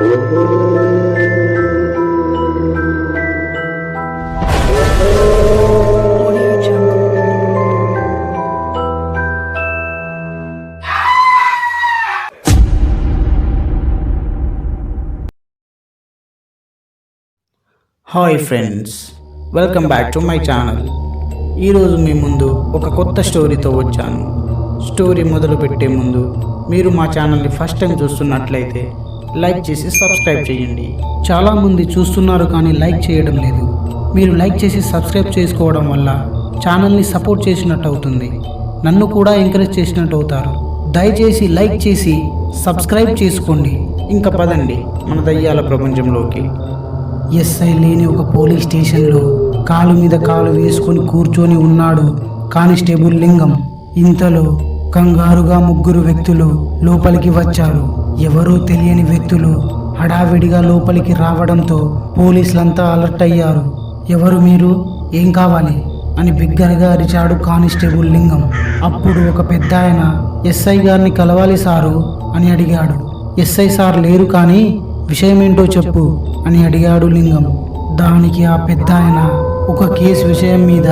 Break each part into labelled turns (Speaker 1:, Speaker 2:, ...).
Speaker 1: Hi friends welcome back to my channel ఈరోజు మీ ముందు ఒక కొత్త స్టోరీతో వచ్చాను. స్టోరీ మొదలు పెట్టే ముందు మీరు మా ఛానల్ని ఫస్ట్ టైం చూస్తున్నట్లయితే లైక్ చేసి సబ్స్క్రైబ్ చేయండి. చాలామంది చూస్తున్నారు కానీ లైక్ చేయడం లేదు. మీరు లైక్ చేసి సబ్స్క్రైబ్ చేసుకోవడం వల్ల ఛానల్ని సపోర్ట్ చేసినట్టు అవుతుంది. నన్ను కూడా ఎంకరేజ్ చేసినట్టు అవుతారు. దయచేసి లైక్ చేసి సబ్స్క్రైబ్ చేసుకోండి. ఇంకా పదండి. మన దయ్యాల ప్రపంచంలోకి. ఎస్ఐ లేని ఒక పోలీస్ స్టేషన్లో కాలు మీద కాలు వేసుకొని కూర్చొని ఉన్నాడు కానిస్టేబుల్ లింగం. ఇంతలో కంగారుగా ముగ్గురు వ్యక్తులు లోపలికి వచ్చారు. ఎవరూ తెలియని వ్యక్తులు హడావిడిగా లోపలికి రావడంతో పోలీసులంతా అలర్ట్ అయ్యారు. ఎవరు మీరు? ఏం కావాలి? అని బిగ్గరగా అరిచాడు కానిస్టేబుల్ లింగం. అప్పుడు ఒక పెద్ద ఆయన ఎస్ఐ గారిని కలవాలి సారు? అని అడిగాడు. ఎస్ఐ సార్ లేరు కానీ విషయమేంటో చెప్పు అని అడిగాడు లింగం. దానికి ఆ పెద్ద ఆయన ఒక కేసు విషయం మీద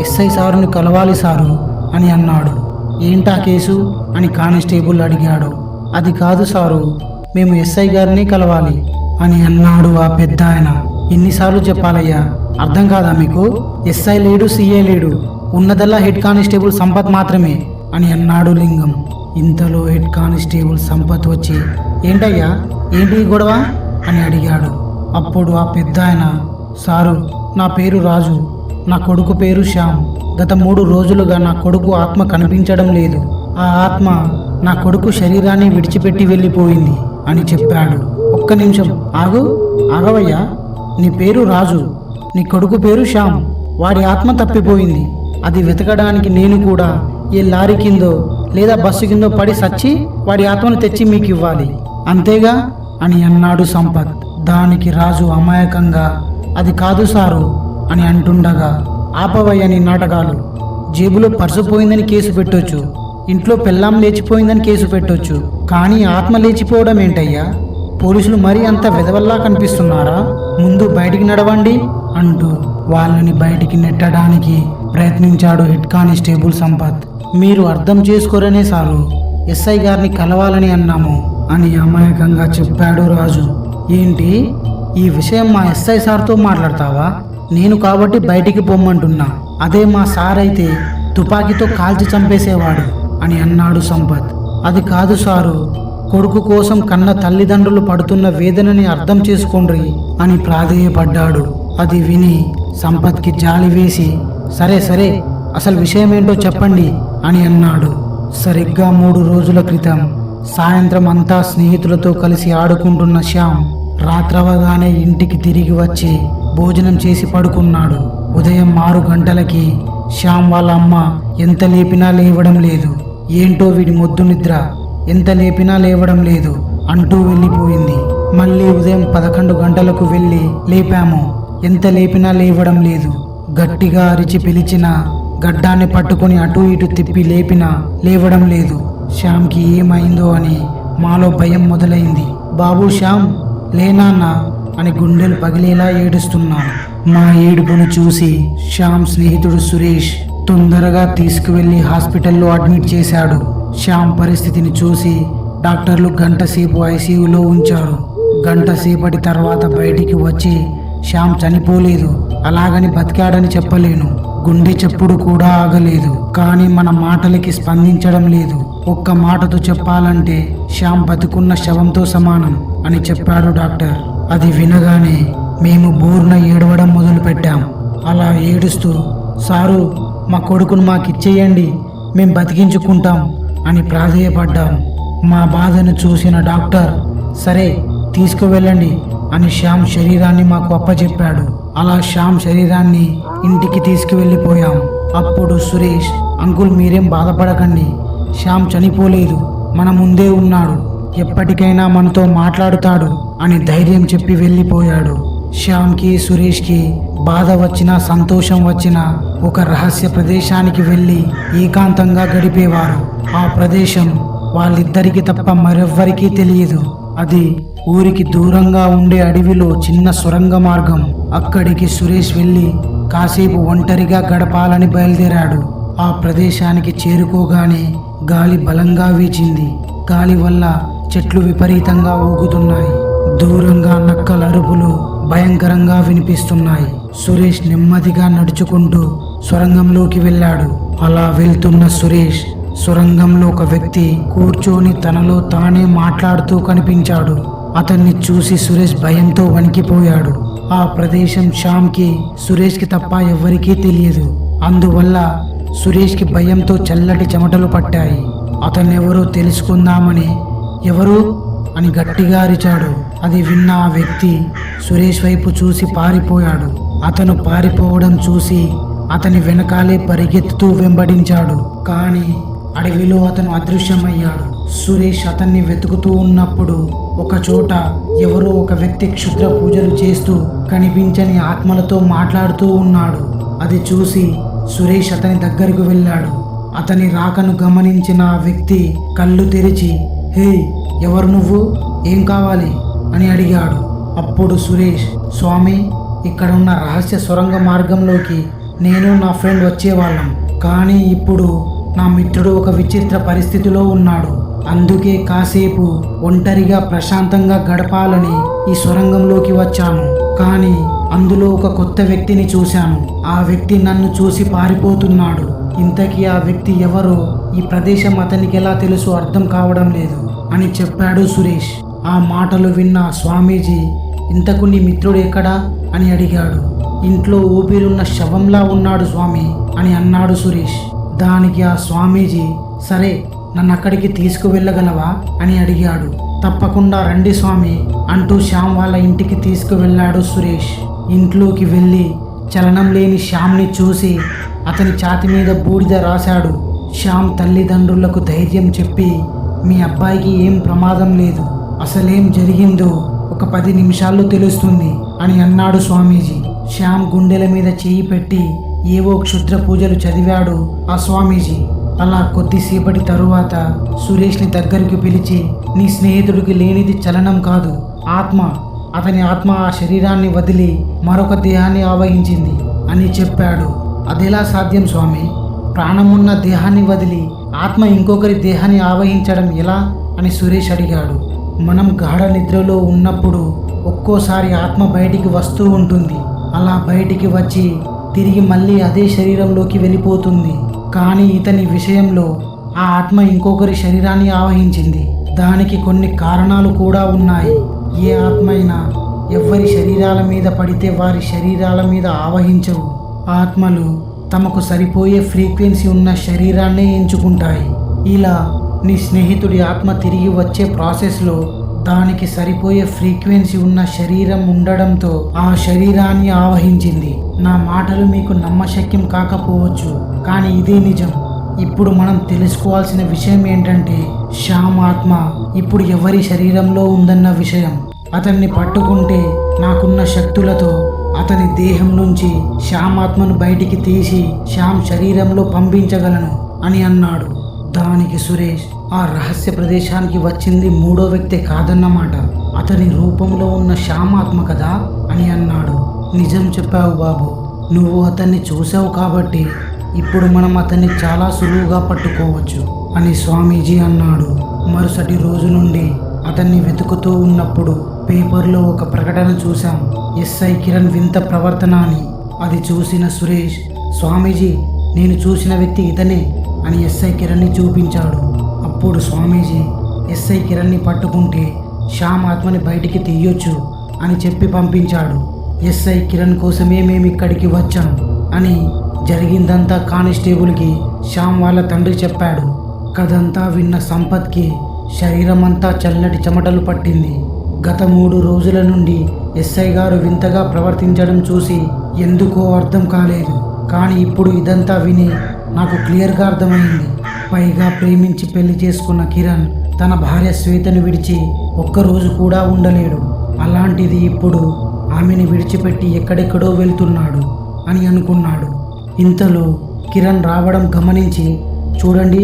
Speaker 1: ఎస్ఐ సారుని కలవాలి సారు? అని అన్నాడు. ఏంటా కేసు అని కానిస్టేబుల్ అడిగాడు. అది కాదు సారు మేము ఎస్ఐ గారిని కలవాలి అని అన్నాడు ఆ పెద్ద ఆయన ఎన్నిసార్లు చెప్పాలయ్యా అర్థం కాదా మీకు? ఎస్ఐ లేడు సీఏ లేడు ఉన్నదల్లా హెడ్ కానిస్టేబుల్ సంపత్ మాత్రమే అని అన్నాడు లింగం. ఇంతలో హెడ్ కానిస్టేబుల్ సంపత్ వచ్చి ఏంటయ్యా ఏంటి గొడవ? అని అడిగాడు. అప్పుడు ఆ పెద్ద ఆయన సారు నా పేరు రాజు నా కొడుకు పేరు శ్యామ్. గత మూడు రోజులుగా నా కొడుకు ఆత్మ కనిపించడం లేదు. ఆ ఆత్మ నా కొడుకు శరీరాన్ని విడిచిపెట్టి వెళ్ళిపోయింది అని చెప్పాడు. ఒక్క నిమిషం. ఆగు. ఆగవయ్యా. నీ పేరు రాజు. నీ కొడుకు పేరు శ్యామ్. వాడి ఆత్మ తప్పిపోయింది. అది వెతకడానికి నేను కూడా ఏ లారీ కిందో లేదా బస్సు కిందో పడి సచ్చి వాడి ఆత్మను తెచ్చి మీకు ఇవ్వాలి అంతేగా? అని అన్నాడు సంపత్. దానికి రాజు అమాయకంగా అది కాదు సారు. అని అంటుండగా ఆపవయ్యని నాటకాలు. జేబులో పర్సు పోయిందని కేసు పెట్టొచ్చు. ఇంట్లో పెళ్ళాం లేచిపోయిందని కేసు పెట్టొచ్చు. కానీ ఆత్మ లేచిపోవడం ఏంటయ్యా? పోలీసులు మరీ అంత వెదవల్లా కనిపిస్తున్నారా? ముందు బయటికి నడవండి అంటూ వాళ్ళని బయటికి నెట్టడానికి ప్రయత్నించాడు హెడ్ కానిస్టేబుల్ సంపత్. మీరు అర్థం చేసుకోరనే సారు. ఎస్ఐ గారిని కలవాలని అన్నాము అని అమాయకంగా చెప్పాడు రాజు. ఏంటి? ఈ విషయం మా ఎస్ఐ సార్తో మాట్లాడతావా? నేను కాబట్టి బయటికి పొమ్మంటున్నా. అదే మా సార్ అయితే తుపాకీతో కాల్చి చంపేసేవాడు అని అన్నాడు సంపత్. అది కాదు సారు కొడుకు కోసం కన్న తల్లిదండ్రులు పడుతున్న వేదనని అర్థం చేసుకోండి అని ప్రాధేయపడ్డాడు. అది విని సంపత్కి జాలి వేసి సరే సరే అసలు విషయమేంటో చెప్పండి అని అన్నాడు. సరిగ్గా మూడు రోజుల క్రితం సాయంత్రం అంతా స్నేహితులతో కలిసి ఆడుకుంటున్న శ్యామ్ రాత్రవగానే ఇంటికి తిరిగి వచ్చి భోజనం చేసి పడుకున్నాడు. ఉదయం ఆరు గంటలకి శ్యామ్ వాళ్ళ అమ్మ ఎంత లేపినా లేవడం లేదు. ఏంటో వీడి మొద్దు నిద్ర. ఎంత లేపినా లేవడం లేదు అంటూ వెళ్ళిపోయింది. మళ్ళీ ఉదయం పదకొండు గంటలకు వెళ్ళి లేపాము. ఎంత లేపినా లేవడం లేదు. గట్టిగా అరిచి పిలిచినా గడ్డాన్ని పట్టుకొని అటు ఇటు తిప్పి లేపినా లేవడం లేదు. శ్యామ్కి ఏమైందో అని మాలో భయం మొదలైంది. బాబు శ్యామ్ లేనాన్న అని గుండెలు పగిలేలా ఏడుస్తున్నాను. మా ఏడుపును చూసి శ్యామ్ స్నేహితుడు సురేష్ తొందరగా తీసుకువెళ్ళి హాస్పిటల్లో అడ్మిట్ చేశాడు. శ్యామ్ పరిస్థితిని చూసి డాక్టర్లు గంటసేపు ఐసీయూలో ఉంచారు. గంటసేపటి తర్వాత బయటికి వచ్చి శ్యామ్ చనిపోలేదు. అలాగని బతికాడని చెప్పలేను. గుండె చెప్పుడు కూడా ఆగలేదు. కానీ మన మాటలకి స్పందించడం లేదు. ఒక్క మాటతో చెప్పాలంటే శ్యామ్ బతుకున్న శవంతో సమానం అని చెప్పాడు డాక్టర్. అది వినగానే మేము బోర్న ఏడవడం మొదలుపెట్టాం. అలా ఏడుస్తూ సారు మా కొడుకును మాకిచ్చేయండి మేం బతికించుకుంటాం అని ప్రాధేయపడ్డాం. మా బాధను చూసిన డాక్టర్ సరే తీసుకువెళ్ళండి అని శ్యామ్ శరీరాన్ని మాకు అప్పచెప్పాడు అలా శ్యామ్ శరీరాన్ని ఇంటికి తీసుకువెళ్ళిపోయాం. అప్పుడు సురేష్ అంకుల్ మీరేం బాధపడకండి శ్యామ్ చనిపోలేదు. మన ముందే ఉన్నాడు. ఎప్పటికైనా మనతో మాట్లాడుతాడు అని ధైర్యం చెప్పి వెళ్ళిపోయాడు. శ్యామ్కి సురేష్కి బాధ వచ్చినా సంతోషం వచ్చినా ఒక రహస్య ప్రదేశానికి వెళ్ళి ఏకాంతంగా గడిపేవారు. ఆ ప్రదేశం వాళ్ళిద్దరికి తప్ప మరెవ్వరికీ తెలియదు. అది ఊరికి దూరంగా ఉండే అడవిలో చిన్న సొరంగ మార్గం. అక్కడికి సురేష్ వెళ్ళి కాసేపు ఒంటరిగా గడపాలని బయలుదేరాడు. ఆ ప్రదేశానికి చేరుకోగానే గాలి బలంగా వీచింది. గాలి వల్ల చెట్లు విపరీతంగా ఊగుతున్నాయి. దూరంగా నక్కల అరుపులు భయంకరంగా వినిపిస్తున్నాయి. సురేష్ నెమ్మదిగా నడుచుకుంటూ సొరంగంలోకి వెళ్ళాడు. అలా వెళ్తున్న సురేష్ సొరంగంలో ఒక వ్యక్తి కూర్చొని తనలో తానే మాట్లాడుతూ కనిపించాడు. అతన్ని చూసి సురేష్ భయంతో వణికిపోయాడు. ఆ ప్రదేశం శ్యామ్కి సురేష్కి తప్ప ఎవ్వరికీ తెలియదు. అందువల్ల సురేష్కి భయంతో చల్లటి చెమటలు పట్టాయి. అతనెవరో తెలుసుకుందామని ఎవరు? అని గట్టిగా అరిచాడు. అది విన్న ఆ వ్యక్తి సురేష్ వైపు చూసి పారిపోయాడు. అతను పారిపోవడం చూసి అతని వెనకాలే పరిగెత్తుతూ వెంబడించాడు. కానీ అడవిలో అతను అదృశ్యమయ్యాడు. సురేష్ అతన్ని వెతుకుతూ ఉన్నప్పుడు ఒక చోట ఎవరో ఒక వ్యక్తి క్షుద్ర పూజలు చేస్తూ కనిపించని ఆత్మలతో మాట్లాడుతూ ఉన్నాడు. అది చూసి సురేష్ అతని దగ్గరకు వెళ్ళాడు. అతని రాకను గమనించిన ఆ వ్యక్తి కళ్ళు తెరిచి హే ఎవరు నువ్వు? ఏం కావాలి? అని అడిగాడు. అప్పుడు సురేష్ స్వామి ఇక్కడ ఉన్న రహస్య సొరంగ మార్గంలోకి నేను నా ఫ్రెండ్ వచ్చేవాళ్ళం. కానీ ఇప్పుడు నా మిత్రుడు ఒక విచిత్ర పరిస్థితిలో ఉన్నాడు. అందుకే కాసేపు ఒంటరిగా ప్రశాంతంగా గడపాలని ఈ సొరంగంలోకి వచ్చాను. కానీ అందులో ఒక కొత్త వ్యక్తిని చూశాను. ఆ వ్యక్తి నన్ను చూసి పారిపోతున్నాడు. ఇంతకీ ఆ వ్యక్తి ఎవరో ఈ ప్రదేశం అతనికి ఎలా తెలుసు అర్థం కావడం లేదు అని చెప్పాడు సురేష్. ఆ మాటలు విన్న స్వామీజీ ఇంతకు నీ మిత్రుడు ఎక్కడా? అని అడిగాడు. ఇంట్లో ఊపిరున్న శవంలా ఉన్నాడు స్వామి అని అన్నాడు సురేష్. దానికి ఆ స్వామీజీ సరే నన్ను అక్కడికి తీసుకువెళ్ళగలవా? అని అడిగాడు. తప్పకుండా రండి స్వామి అంటూ శ్యామ్ వాళ్ళ ఇంటికి తీసుకువెళ్ళాడు సురేష్. ఇంట్లోకి వెళ్ళి చలనం లేని శ్యామ్ని చూసి అతని ఛాతి మీద బూడిద రాశాడు. శ్యామ్ తల్లిదండ్రులకు ధైర్యం చెప్పి మీ అబ్బాయికి ఏం ప్రమాదం లేదు. అసలేం జరిగిందో ఒక పది నిమిషాల్లో తెలుస్తుంది అని అన్నాడు స్వామీజీ. శ్యామ్ గుండెల మీద చేయి పెట్టి ఏవో క్షుద్ర పూజలు చదివాడు ఆ స్వామీజీ. అలా కొద్దిసేపటి తరువాత సురేష్ని దగ్గరికి పిలిచి నీ స్నేహితుడికి లేనిది చలనం కాదు. ఆత్మ అతని ఆత్మ ఆ శరీరాన్ని వదిలి మరొక దేహాన్ని ఆవహించింది అని చెప్పాడు. అదెలా సాధ్యం స్వామి? ప్రాణమున్న దేహాన్ని వదిలి ఆత్మ ఇంకొకరి దేహాన్ని ఆవహించడం ఎలా? అని సురేష్ అడిగాడు. మనం గాఢ నిద్రలో ఉన్నప్పుడు ఒక్కోసారి ఆత్మ బయటికి వస్తూ ఉంటుంది. అలా బయటికి వచ్చి తిరిగి మళ్ళీ అదే శరీరంలోకి వెళ్ళిపోతుంది. కానీ ఇతని విషయంలో ఆ ఆత్మ ఇంకొకరి శరీరాన్ని ఆవహించింది. దానికి కొన్ని కారణాలు కూడా ఉన్నాయి. ఏ ఆత్మ అయినా ఎవ్వరి శరీరాల మీద పడితే వారి శరీరాల మీద ఆవహించవు. ఆత్మలు తమకు సరిపోయే ఫ్రీక్వెన్సీ ఉన్న శరీరాన్నే ఎంచుకుంటాయి. ఇలా నీ స్నేహితుడి ఆత్మ తిరిగి వచ్చే ప్రాసెస్లో దానికి సరిపోయే ఫ్రీక్వెన్సీ ఉన్న శరీరం ఉండడంతో ఆ శరీరాన్ని ఆవహించింది. నా మాటలు మీకు నమ్మశక్యం కాకపోవచ్చు కానీ ఇదే నిజం. ఇప్పుడు మనం తెలుసుకోవాల్సిన విషయం ఏంటంటే శ్యామ్ ఆత్మ ఇప్పుడు ఎవరి శరీరంలో ఉందన్న విషయం. అతన్ని పట్టుకుంటే నాకున్న శక్తులతో అతని దేహం నుంచి శ్యామ్ ఆత్మను బయటికి తీసి శ్యామ్ శరీరంలో పంపించగలను అని అన్నాడు. దానికి సురేష్ ఆ రహస్య ప్రదేశానికి వచ్చింది మూడో వ్యక్తి కాదన్నమాట. అతని రూపంలో ఉన్న శ్యామాత్మ కదా అని అన్నాడు. నిజం చెప్పావు బాబు. నువ్వు అతన్ని చూసావు కాబట్టి ఇప్పుడు మనం అతన్ని చాలా సులువుగా పట్టుకోవచ్చు అని స్వామీజీ అన్నాడు. మరుసటి రోజు నుండి అతన్ని వెతుకుతూ ఉన్నప్పుడు పేపర్లో ఒక ప్రకటన చూశాం. ఎస్ఐ కిరణ్ వింత ప్రవర్తన అని. అది చూసిన సురేష్ స్వామీజీ నేను చూసిన వ్యక్తి ఇతనే. అని ఎస్ఐ కిరణ్ని చూపించాడు. అప్పుడు స్వామీజీ ఎస్ఐ కిరణ్ని పట్టుకుంటే శ్యామ్ ఆత్మని బయటికి తీయొచ్చు అని చెప్పి పంపించాడు. ఎస్ఐ కిరణ్ కోసమే మేము ఇక్కడికి వచ్చాం అని జరిగిందంతా కానిస్టేబుల్కి శ్యామ్ వాళ్ళ తండ్రి చెప్పాడు. కదంతా విన్న సంపత్కి శరీరమంతా చల్లటి చెమటలు పట్టింది. గత మూడు రోజుల నుండి ఎస్ఐ గారు వింతగా ప్రవర్తించడం చూసి ఎందుకో అర్థం కాలేదు. కానీ ఇప్పుడు ఇదంతా విని నాకు క్లియర్గా అర్థమైంది. పైగా ప్రేమించి పెళ్ళి చేసుకున్న కిరణ్ తన భార్య శ్వేతను విడిచి ఒక్కరోజు కూడా ఉండలేడు. అలాంటిది ఇప్పుడు ఆమెని విడిచిపెట్టి ఎక్కడెక్కడో వెళ్తున్నాడు అని అనుకున్నాడు. ఇంతలో కిరణ్ రావడం గమనించి చూడండి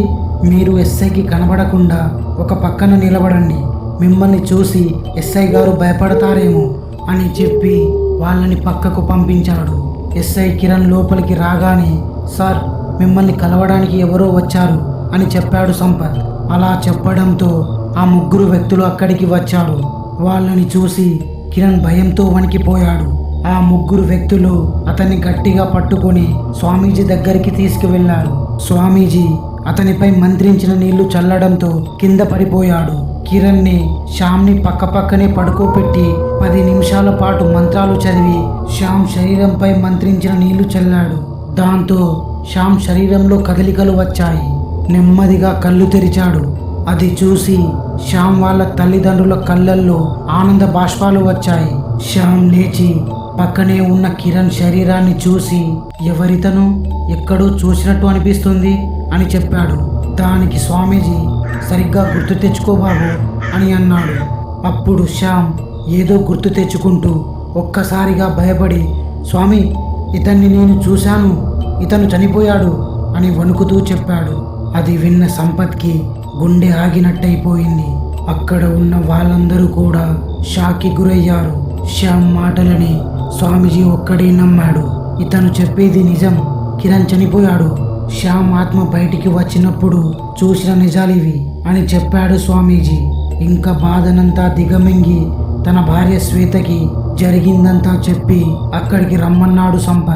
Speaker 1: మీరు ఎస్ఐకి కనబడకుండా ఒక పక్కన నిలబడండి. మిమ్మల్ని చూసి ఎస్ఐ గారు భయపడతారేమో అని చెప్పి వాళ్ళని పక్కకు పంపించాడు. ఎస్ఐ కిరణ్ లోపలికి రాగానే సార్ మిమ్మల్ని కలవడానికి ఎవరో వచ్చారు అని చెప్పాడు సంపత్. అలా చెప్పడంతో ఆ ముగ్గురు వ్యక్తులు అక్కడికి వచ్చారు. వాళ్ళని చూసి కిరణ్ భయంతో వణికిపోయాడు. ఆ ముగ్గురు వ్యక్తులు అతన్ని గట్టిగా పట్టుకొని స్వామీజీ దగ్గరికి తీసుకువెళ్ళారు స్వామీజీ అతనిపై మంత్రించిన నీళ్ళు చల్లడంతో కింద పడిపోయాడు. కిరణ్ని శ్యామ్ని పక్కపక్కనే పడుకోబెట్టి పది నిమిషాల పాటు మంత్రాలు చదివి శ్యామ్ శరీరంపై మంత్రించిన నీళ్ళు చల్లాడు. దాంతో శ్యామ్ శరీరంలో కదలికలు వచ్చాయి. నెమ్మదిగా కళ్ళు తెరిచాడు. అది చూసి శ్యామ్ వాళ్ళ తల్లిదండ్రుల కళ్ళల్లో ఆనంద బాష్పాలు వచ్చాయి. శ్యామ్ లేచి పక్కనే ఉన్న కిరణ్ శరీరాన్ని చూసి ఎవరితను? ఎక్కడో చూసినట్టు అనిపిస్తుంది అని చెప్పాడు. దానికి స్వామీజీ సరిగ్గా గుర్తు తెచ్చుకో బాబు అని అన్నాడు. అప్పుడు శ్యామ్ ఏదో గుర్తు తెచ్చుకుంటూ ఒక్కసారిగా భయపడి స్వామి ఇతన్ని నేను చూశాను. ఇతను చనిపోయాడు అని వణుకుతూ చెప్పాడు. అది విన్న సంపత్కి గుండె ఆగినట్టయిపోయింది. అక్కడ ఉన్న వాళ్ళందరూ కూడా షాక్కి గురయ్యారు. శ్యామ్ మాటలని స్వామీజీ ఒక్కడే నమ్మాడు. ఇతను చెప్పేది నిజం. కిరణ్ చనిపోయాడు. శ్యామ్ ఆత్మ బయటికి వచ్చినప్పుడు చూసిన నిజాలివి అని చెప్పాడు స్వామీజీ. ఇంకా బాధనంతా దిగమింగి తన భార్య శ్వేతకి జరిగిందంతా చెప్పి అక్కడికి రమ్మన్నాడు సంప.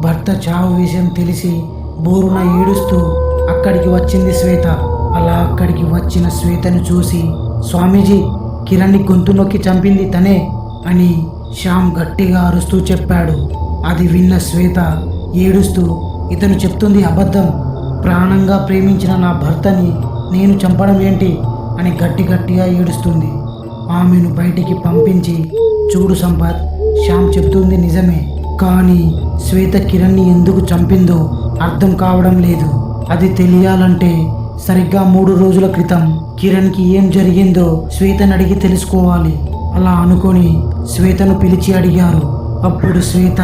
Speaker 1: భర్త చావు విషయం తెలిసి బోరున ఏడుస్తూ అక్కడికి వచ్చింది శ్వేత. అలా అక్కడికి వచ్చిన శ్వేతను చూసి స్వామీజీ కిరణ్ని గొంతు నొక్కి చంపింది తనే అని శ్యామ్ గట్టిగా అరుస్తూ చెప్పాడు. అది విన్న శ్వేత ఏడుస్తూ ఇతను చెప్తుంది అబద్ధం. ప్రాణంగా ప్రేమించిన నా భర్తని నేను చంపడం ఏంటి? అని గట్టి గట్టిగా ఏడుస్తుంది. ఆమెను బయటికి పంపించి చూడు సంపత్ శ్యామ్ చెప్తుంది నిజమే. కానీ శ్వేత కిరణ్ని ఎందుకు చంపిందో అర్థం కావడం లేదు. అది తెలియాలంటే సరిగ్గా మూడు రోజుల క్రితం కిరణ్కి ఏం జరిగిందో శ్వేతను అడిగి తెలుసుకోవాలి. అలా అనుకొని శ్వేతను పిలిచి అడిగారు. అప్పుడు శ్వేత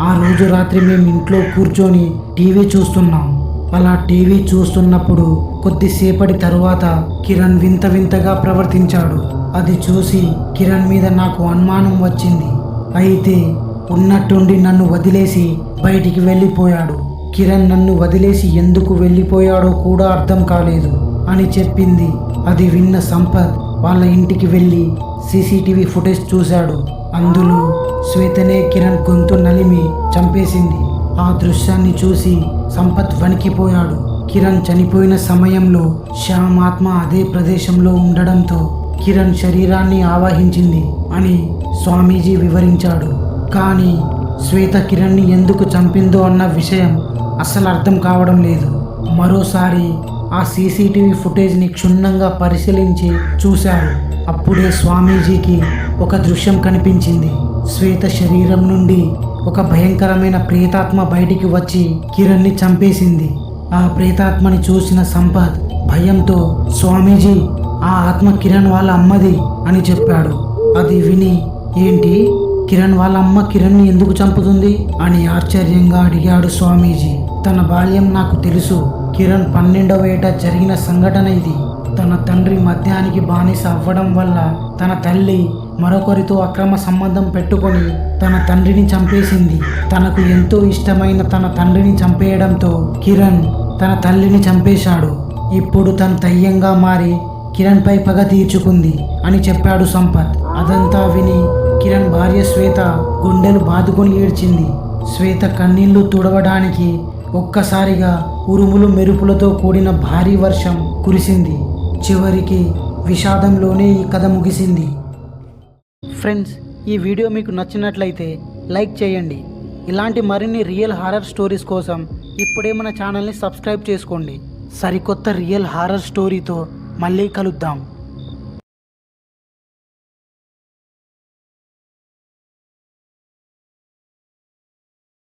Speaker 1: ఆ రోజు రాత్రి మేము ఇంట్లో కూర్చొని టీవీ చూస్తున్నాం. అలా టీవీ చూస్తున్నప్పుడు కొద్దిసేపటి తరువాత కిరణ్ వింత వింతగా ప్రవర్తించాడు. అది చూసి కిరణ్ మీద నాకు అనుమానం వచ్చింది. అయితే ఉన్నట్టుండి నన్ను వదిలేసి బయటికి వెళ్ళిపోయాడు. కిరణ్ నన్ను వదిలేసి ఎందుకు వెళ్ళిపోయాడో కూడా అర్థం కాలేదు అని చెప్పింది. అది విన్న సంపత్ వాళ్ళ ఇంటికి వెళ్ళి సీసీటీవీ ఫుటేజ్ చూశాడు. అందులో శ్వేతనే కిరణ్ గొంతు నలిమి చంపేసింది. ఆ దృశ్యాన్ని చూసి సంపత్ వణికిపోయాడు. కిరణ్ చనిపోయిన సమయంలో శ్యామ్ ఆత్మ అదే ప్రదేశంలో ఉండడంతో కిరణ్ శరీరాన్ని ఆవాహించింది అని స్వామీజీ వివరించాడు. కానీ శ్వేత కిరణ్ని ఎందుకు చంపిందో అన్న విషయం అస్సలు అర్థం కావడం లేదు. మరోసారి ఆ సీసీటీవీ ఫుటేజ్ని క్షుణ్ణంగా పరిశీలించి చూశారు. అప్పుడే స్వామీజీకి ఒక దృశ్యం కనిపించింది. శ్వేత శరీరం నుండి ఒక భయంకరమైన ప్రేతాత్మ బయటికి వచ్చి కిరణ్ని చంపేసింది. ఆ ప్రేతాత్మని చూసిన సంపత్ భయంతో స్వామీజీ ఆ ఆత్మ కిరణ్ వాళ్ళ అమ్మది అని చెప్పాడు. అది విని ఏంటి? కిరణ్ వాళ్ళ అమ్మ కిరణ్ని ఎందుకు చంపుతుంది? అని ఆశ్చర్యంగా అడిగాడు స్వామీజీ. తన బాల్యం నాకు తెలుసు. కిరణ్ పన్నెండవ ఏట జరిగిన సంఘటన ఇది. తన తండ్రి మద్యానికి బానిస అవ్వడం వల్ల తన తల్లి మరొకరితో అక్రమ సంబంధం పెట్టుకొని తన తండ్రిని చంపేసింది. తనకు ఎంతో ఇష్టమైన తన తండ్రిని చంపేయడంతో కిరణ్ తన తల్లిని చంపేశాడు. ఇప్పుడు తను దయ్యంగా మారి కిరణ్ పై పగ తీర్చుకుంది అని చెప్పాడు సంపత్. అదంతా విని కిరణ్ భార్య శ్వేత గుండెలు బాదుకొని ఏడ్చింది. శ్వేత కన్నీళ్ళు తుడవడానికి ఒక్కసారిగా ఉరుములు మెరుపులతో కూడిన భారీ వర్షం కురిసింది. చివరికి విషాదంలోనే ఈ కథ ముగిసింది. ఫ్రెండ్స్ ఈ వీడియో మీకు నచ్చినట్లయితే లైక్ చేయండి. ఇలాంటి మరిన్ని రియల్ హారర్ స్టోరీస్ కోసం ఇప్పుడే మన ఛానల్ని సబ్స్క్రైబ్ చేసుకోండి. సరికొత్త రియల్ హారర్ స్టోరీతో మళ్ళీ కలుద్దాం.